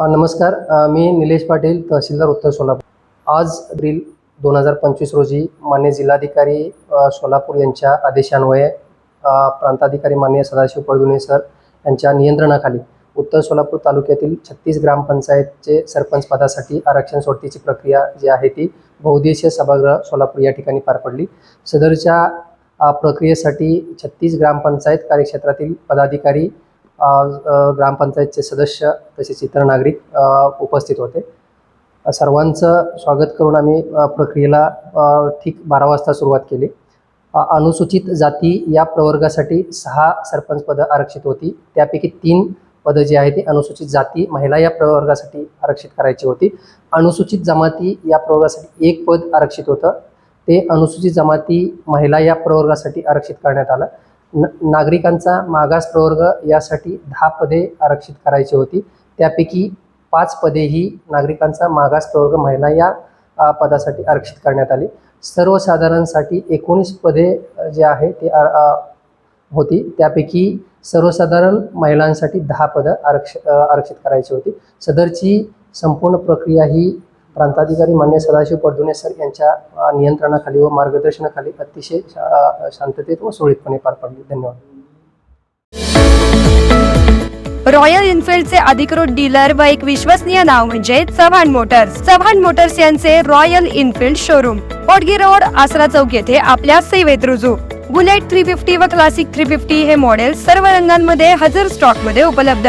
नमस्कार. मी निलेश पाटील तहसीलदार उत्तर सोलापूर. आज एप्रिल दोन हजार पंचवीस रोजी मान्य जिल्हाधिकारी सोलापूर यांच्या आदेशान्वये प्रांताधिकारी मान्य सदाशिव पळदुणे सर यांच्या नियंत्रणाखाली उत्तर सोलापूर तालुक्यातील छत्तीस ग्रामपंचायतचे सरपंच पदासाठी आरक्षण सोडतीची प्रक्रिया जी आहे ती बहुद्देशीय सभागृह सोलापूर या ठिकाणी पार पडली. सदरच्या प्रक्रियेसाठी छत्तीस ग्रामपंचायत कार्यक्षेत्रातील पदाधिकारी ग्रामपंचायतचे सदस्य तसेच इतर नागरिक उपस्थित होते. सर्वांचं स्वागत करून आम्ही प्रक्रियेला ठीक बारा वाजता सुरुवात केली. अनुसूचित जाती या प्रवर्गासाठी सहा सरपंच पदं आरक्षित होती. त्यापैकी तीन पदं जी आहे ती अनुसूचित जाती महिला या प्रवर्गासाठी आरक्षित करायची होती. अनुसूचित जमाती या प्रवर्गासाठी एक पद आरक्षित होतं. ते अनुसूचित जमाती महिला या प्रवर्गासाठी आरक्षित करण्यात आलं. न नागरिकांचा मागास प्रवर्ग यासाठी दहा पदे आरक्षित करायची होती. त्यापैकी पाच पदे ही नागरिकांचा मागास प्रवर्ग महिला या पदासाठी आरक्षित करण्यात आली. सर्वसाधारणसाठी एकोणीस पदे जे आहे ते होती. त्यापैकी सर्वसाधारण महिलांसाठी दहा पदं आरक्ष आरक्षित करायची होती. सदरची संपूर्ण प्रक्रिया ही प्रांताधिकारी मान्य सदाशिव पडदुने सर यांच्या नियंत्रणाखाली व मार्गदर्शनाखाली अतिशय शा- शांततेत व सुरळीतपणे पार पडली. धन्यवाद. रॉयल इनफिल्डचे अधिकृत डीलर व एक विश्वसनीय नाव म्हणजे चव्हाण मोटर्स. चव्हाण मोटर्स यांचे रॉयल इनफिल्ड शोरूम. पोटगी रोड आसरा चौक येथे आपल्या सेवेत रुजू. बुलेट थ्री फिफ्टी व क्लासिक थ्री फिफ्टी हे मॉडेल सर्व रंगांमध्ये हजर स्टॉकमध्ये उपलब्ध.